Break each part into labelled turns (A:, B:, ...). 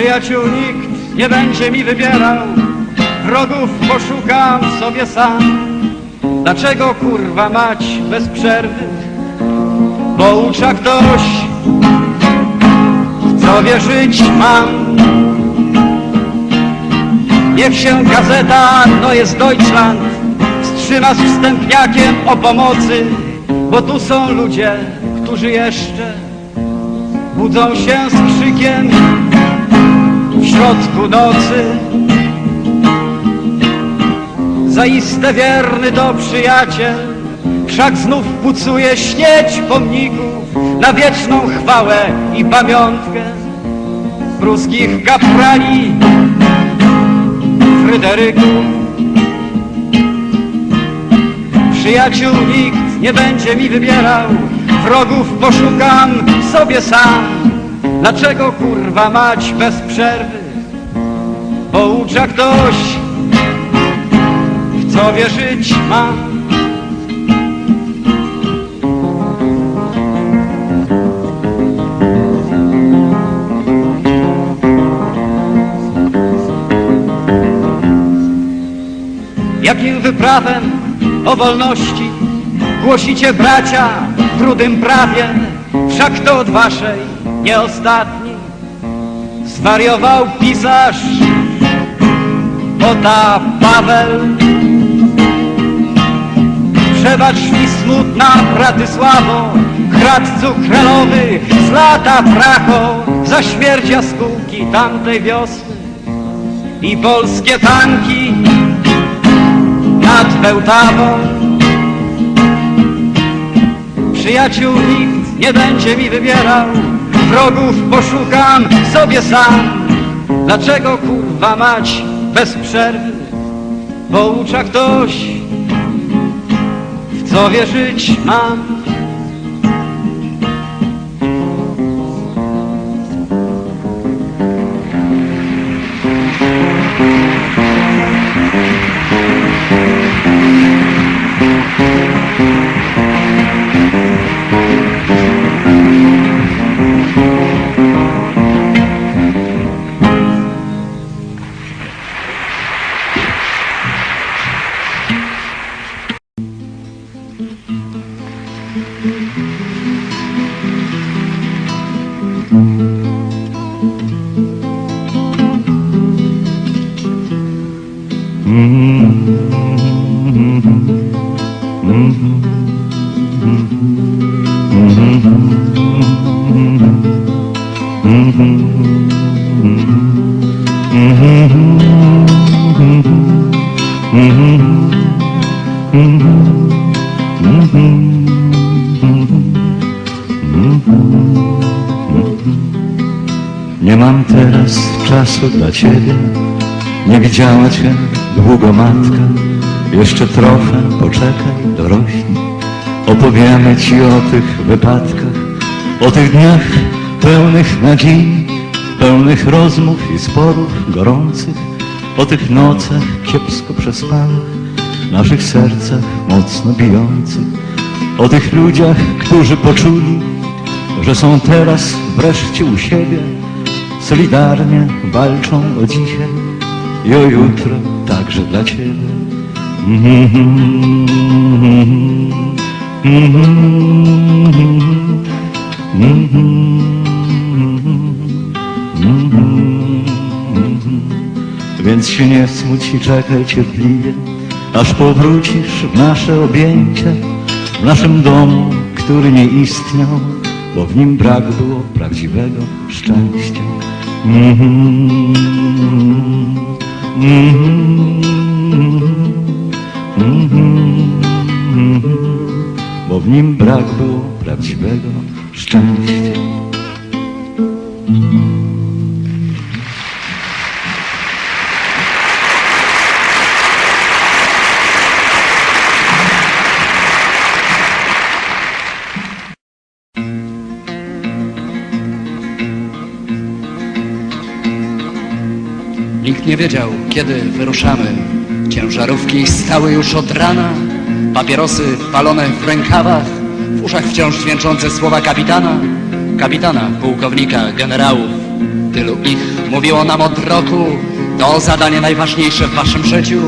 A: Przyjaciół nikt nie będzie mi wybierał, wrogów poszukam sobie sam. Dlaczego kurwa mać bez przerwy? Poucza ktoś, w co wierzyć mam. Niech się gazeta, to jest Deutschland, wstrzyma z wstępniakiem o pomocy, bo tu są ludzie, którzy jeszcze budzą się z krzykiem środku nocy. Zaiste wierny to przyjaciel, wszak znów pucuje śnieć pomników na wieczną chwałę i pamiątkę pruskich kaprali Fryderyków. Przyjaciół nikt nie będzie mi wybierał, wrogów poszukam sobie sam. Dlaczego kurwa mać bez przerwy? Poucza ktoś, w co wierzyć mam. Jakim wyprawem o wolności głosicie bracia w rudym prawie, wszak to od waszej nie ostatni. Zwariował pisarz Ota Paweł. Przebacz mi smutna Bratysławo, kradcu kralowych z lata pracho, za śmierć jaskółki tamtej wiosny i polskie tanki nad Bełtawą. Przyjaciół nikt nie będzie mi wybierał, wrogów poszukam sobie sam. Dlaczego kurwa mać bez przerwy? Poucza ktoś, w co wierzyć mam.
B: Nie mam teraz czasu dla ciebie, nie widziała cię długo matka. Jeszcze trochę poczekaj, dorośli. Opowiemy ci o tych wypadkach, o tych dniach pełnych nadziei, pełnych rozmów i sporów gorących, o tych nocach kiepsko przespanych, naszych sercach mocno bijących, o tych ludziach, którzy poczuli, że są teraz wreszcie u siebie, solidarnie walczą o dzisiaj i o jutro także dla Ciebie. Więc się nie smuć i czekaj cierpliwie, aż powrócisz w nasze objęcia, w naszym domu, który nie istniał, bo w nim brak było prawdziwego szczęścia. Mhm, mhm, Bo w nim brak było
C: Nikt nie wiedział, kiedy wyruszamy. Ciężarówki stały już od rana, papierosy palone w rękawach, w uszach wciąż dźwięczące słowa kapitana, kapitana, pułkownika, generałów. Tylu ich mówiło nam od roku, to zadanie najważniejsze w waszym życiu.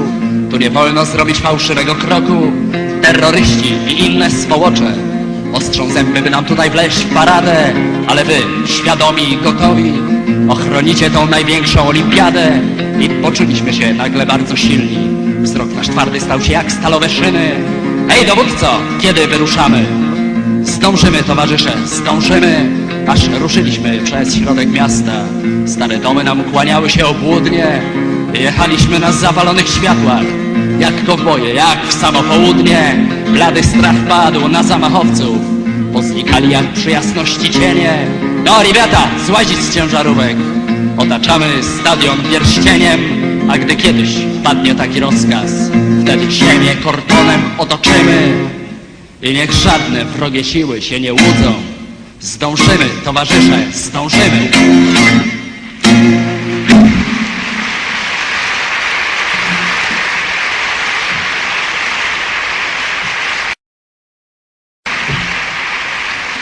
C: Tu nie wolno zrobić fałszywego kroku. Terroryści i inne swołocze ostrzą zęby, by nam tutaj wleźć w paradę. Ale wy, świadomi i gotowi, ochronicie tą największą olimpiadę. I poczuliśmy się nagle bardzo silni. Wzrok nasz twardy stał się jak stalowe szyny. Hej, dowódco, kiedy wyruszamy? Zdążymy, towarzysze, zdążymy! Aż ruszyliśmy przez środek miasta. Stare domy nam ukłaniały się obłudnie. Jechaliśmy na zawalonych światłach. Jak kowboje, jak w samo południe. Blady strach padł na zamachowców. Poznikali jak przy jasności cienie. No, riwiata, złazić z ciężarówek. Otaczamy stadion pierścieniem, a gdy kiedyś padnie taki rozkaz, wtedy ziemię kordonem otoczymy. I niech żadne wrogie siły się nie łudzą. Zdążymy, towarzysze, zdążymy.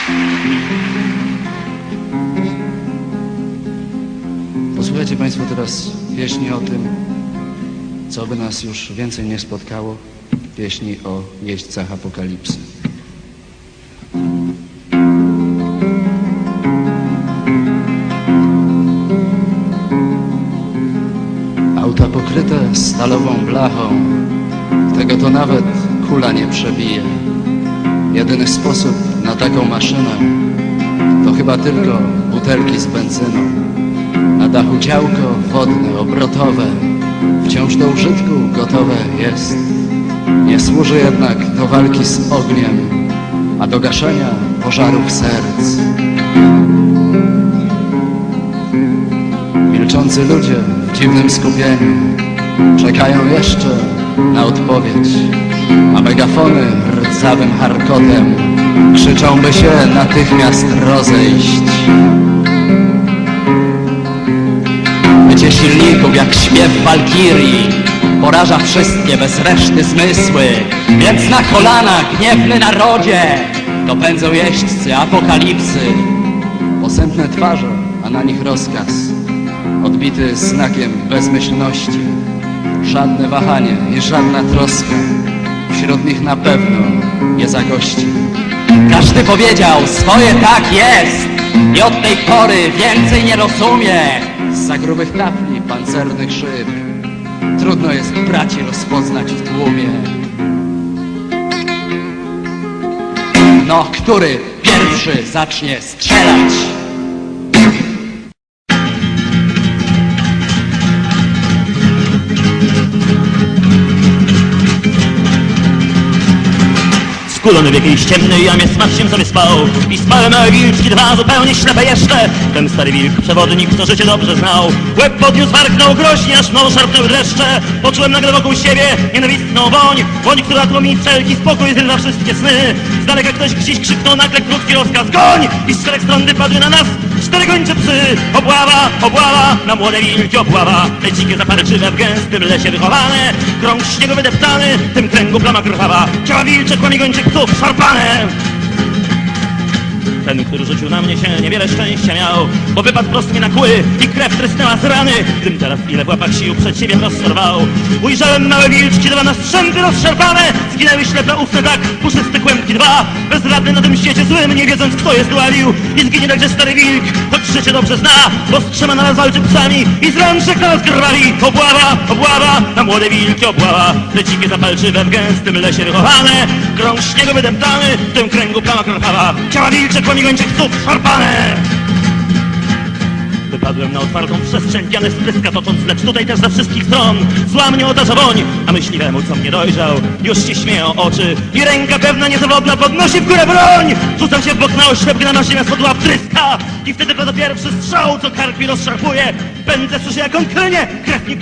C: Thank you. Posłuchajcie Państwo teraz pieśni o tym, co by nas już więcej nie spotkało. Pieśni o jeźdźcach apokalipsy. Auta pokryte stalową blachą, tego to nawet kula nie przebije. Jedyny sposób na taką maszynę to chyba tylko butelki z benzyną. Dachu działko wodne, obrotowe, wciąż do użytku gotowe jest. Nie służy jednak do walki z ogniem, a do gaszenia pożarów serc. Milczący ludzie w dziwnym skupieniu czekają jeszcze na odpowiedź, a megafony rdzawym harkotem krzyczą, by się natychmiast rozejść. Silników jak śpiew walkirii poraża wszystkie bez reszty zmysły, więc na kolana gniewny narodzie dopędzą jeźdźcy apokalipsy. Posępne twarze, a na nich rozkaz, odbity znakiem bezmyślności. Żadne wahanie i żadna troska, wśród nich na pewno nie zagości. Każdy powiedział swoje tak jest i od tej pory więcej nie rozumie. Z grubych tafli pancernych szyb trudno jest braci rozpoznać w tłumie. No, który pierwszy zacznie strzelać?
D: Skulony w jakiejś ciemnej jamie smaczkiem sobie spał I spały małe wilczki, dwa zupełnie ślepe jeszcze. Ten stary wilk, przewodnik, co życie dobrze znał. Łeb podniósł, warknął groźnie, aż mną szarpnęły dreszcze. Poczułem nagle wokół siebie nienawistną woń. Woń, która tłomi wszelki spokój, zrywa wszystkie sny. Z daleka ktoś gdzieś krzyknął nagle krótki rozkaz. Goń! I z czterech stron wypadły na nas cztery gończe psy Obława, obława, na młode wilki obława Te dzikie zaparczywe w gęstym lesie wychowane Krąg śniegu wydeptany, tym kręgu plama krwawa. Ciała wilcze, kłamie gończych psów szarpane ten, który rzucił na mnie się niewiele szczęścia miał Bo wypadł prosto mi na kły i krew trysnęła z rany. Gdym teraz ile w łapach sił przed siebie rozsorwał Ujrzałem małe wilczki, dwa na strzępy rozszarpane. Zginęły ślepe ustne tak, puszyste kłębki dwa. Bezradny na tym świecie złym, nie wiedząc kto je zdławił I zginie także stary wilk, choć życie dobrze zna Bo z trzema naraz walczy psami i z rączek nas krwawi Obława, obława, na młode wilki obława. Te dzikie zapalczywe w gęstym lesie wychowane Krąg śniegu wydeptany, w tym kręgu plama krwawa Ciała wilcze, kłamie gończych psów szarpane Wypadłem na otwartą przestrzeń, piany spryska tocząc, lecz tutaj też ze wszystkich stron. Zła mnie otacza woń, a myśliwemu, co mnie dojrzał. Już się śmieją oczy i ręka pewna niezawodna podnosi w górę broń. Rzucam się w bok na oślep, gdy na ziemia spadła wtryska I wtedy pada pierwszy strzał, co kark mi rozszarpuje. Pędzę, słyszę jak on klnie, krew mi